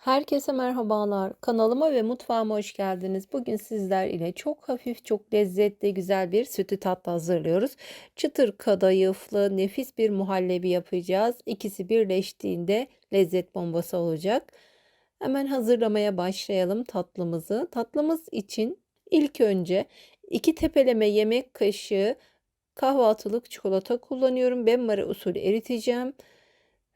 Herkese merhabalar. Kanalıma ve mutfağıma hoş geldiniz. Bugün sizler ile çok hafif, çok lezzetli, güzel bir sütü tatlı hazırlıyoruz. Çıtır kadayıflı, nefis bir muhallebi yapacağız. İkisi birleştiğinde lezzet bombası olacak. Hemen hazırlamaya başlayalım tatlımızı. Tatlımız için ilk önce 2 tepeleme yemek kaşığı kahvaltılık çikolata kullanıyorum. Benmari usulü eriteceğim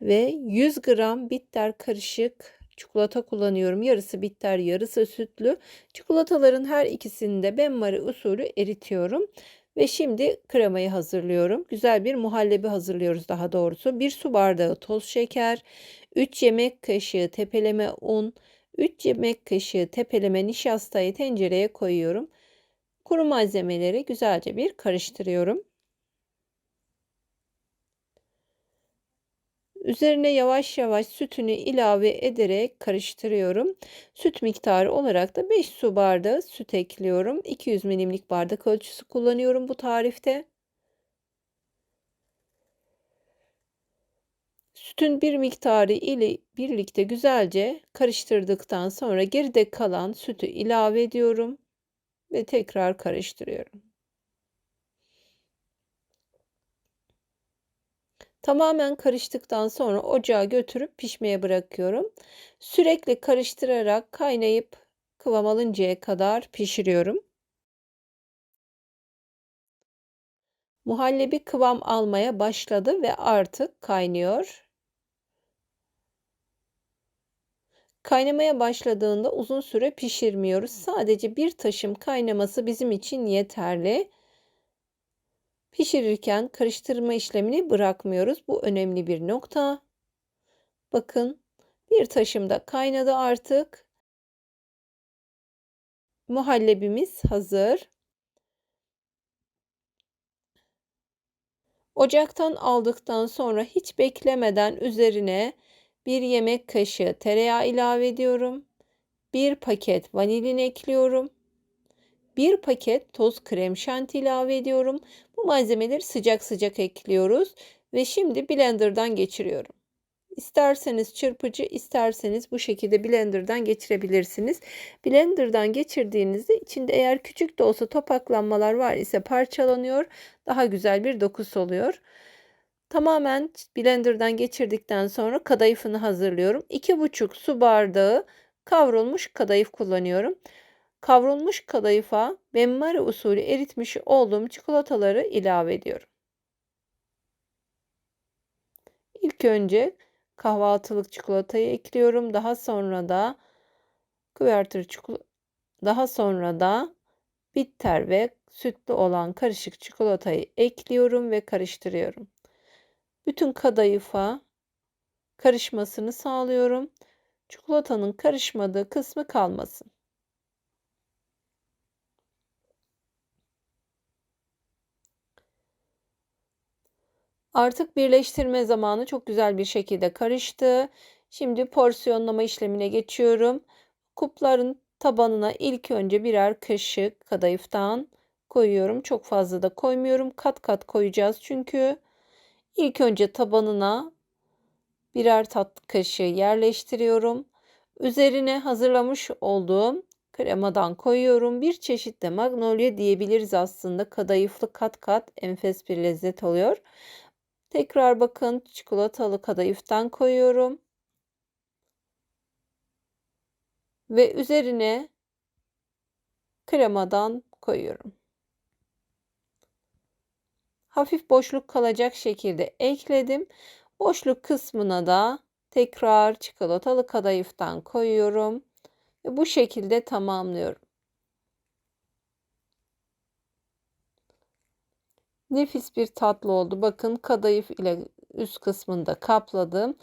ve 100 gram bitter karışık çikolata kullanıyorum. Yarısı bitter, yarısı sütlü. Çikolataların her ikisini de benmari usulü eritiyorum. Ve şimdi kremayı hazırlıyorum. Güzel bir muhallebi hazırlıyoruz daha doğrusu. 1 su bardağı toz şeker, 3 yemek kaşığı tepeleme un, 3 yemek kaşığı tepeleme nişastayı tencereye koyuyorum. Kuru malzemeleri güzelce bir karıştırıyorum. Üzerine yavaş yavaş sütünü ilave ederek karıştırıyorum. Süt miktarı olarak da 5 su bardağı süt ekliyorum. 200 milimlik bardak ölçüsü kullanıyorum bu tarifte. Sütün bir miktarı ile birlikte güzelce karıştırdıktan sonra geride kalan sütü ilave ediyorum ve tekrar karıştırıyorum. Tamamen karıştıktan sonra ocağa götürüp pişmeye bırakıyorum. Sürekli karıştırarak kaynayıp kıvam alıncaya kadar pişiriyorum. Muhallebi kıvam almaya başladı ve artık kaynıyor. Kaynamaya başladığında uzun süre pişirmiyoruz. Sadece bir taşım kaynaması bizim için yeterli. Pişirirken karıştırma işlemini bırakmıyoruz. Bu önemli bir nokta. Bakın bir taşımda kaynadı artık. Muhallebimiz hazır. Ocaktan aldıktan sonra hiç beklemeden üzerine bir yemek kaşığı tereyağı ilave ediyorum. Bir paket vanilin ekliyorum. 1 paket toz krem şanti ilave ediyorum. Bu malzemeleri sıcak sıcak ekliyoruz ve şimdi blenderdan geçiriyorum. İsterseniz çırpıcı, isterseniz bu şekilde blenderdan geçirebilirsiniz. Blenderdan geçirdiğinizde içinde eğer küçük de olsa topaklanmalar var ise parçalanıyor. Daha güzel bir dokusu oluyor. Tamamen blenderdan geçirdikten sonra kadayıfını hazırlıyorum. 2,5 su bardağı kavrulmuş kadayıf kullanıyorum. Kavrulmuş kadayıfa benmari usulü eritmiş olduğum çikolataları ilave ediyorum. İlk önce kahvaltılık çikolatayı ekliyorum. Daha sonra da küvertür çikolata daha sonra da bitter ve sütlü olan karışık çikolatayı ekliyorum ve karıştırıyorum. Bütün kadayıfa karışmasını sağlıyorum. Çikolatanın karışmadığı kısmı kalmasın. Artık birleştirme zamanı çok güzel bir şekilde karıştı. Şimdi porsiyonlama işlemine geçiyorum. Kupların tabanına ilk önce birer kaşık kadayıftan koyuyorum. Çok fazla da koymuyorum. Kat kat koyacağız çünkü. ilk önce tabanına birer tatlı kaşığı yerleştiriyorum. Üzerine hazırlamış olduğum kremadan koyuyorum. Bir çeşit de magnolia diyebiliriz aslında. Kadayıflı kat kat enfes bir lezzet oluyor. Tekrar bakın çikolatalı kadayıftan koyuyorum. Ve üzerine kremadan koyuyorum. Hafif boşluk kalacak şekilde ekledim. Boşluk kısmına da tekrar çikolatalı kadayıftan koyuyorum. Ve bu şekilde tamamlıyorum. Nefis bir tatlı oldu. Bakın kadayıf ile üst kısmında kapladım.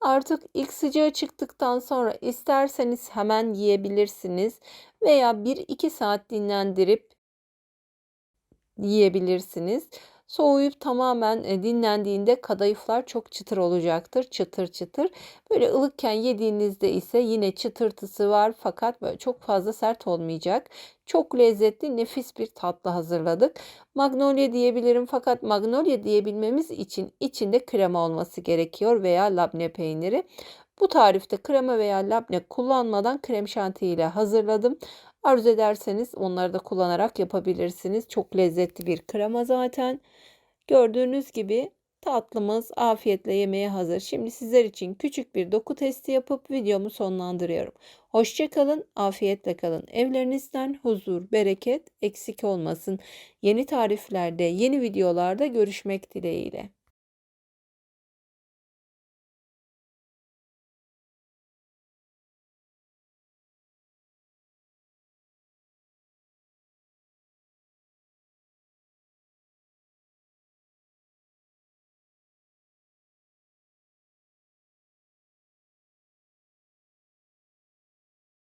Artık ilk sıcağı çıktıktan sonra isterseniz hemen yiyebilirsiniz veya 1-2 saat dinlendirip yiyebilirsiniz. Soğuyup tamamen e, dinlendiğinde kadayıflar çok çıtır olacaktır. Çıtır çıtır. Böyle ılıkken yediğinizde ise yine çıtırtısı var fakat böyle çok fazla sert olmayacak. Çok lezzetli, nefis bir tatlı hazırladık. Magnolia diyebilirim fakat magnolia diyebilmemiz için içinde krema olması gerekiyor veya labne peyniri. Bu tarifte krema veya labne kullanmadan krem şanti ile hazırladım. Arzu ederseniz onları da kullanarak yapabilirsiniz. Çok lezzetli bir krema zaten. Gördüğünüz gibi tatlımız afiyetle yemeye hazır. Şimdi sizler için küçük bir doku testi yapıp videomu sonlandırıyorum. Hoşçakalın, afiyetle kalın. Evlerinizden huzur, bereket eksik olmasın. Yeni tariflerde, yeni videolarda görüşmek dileğiyle.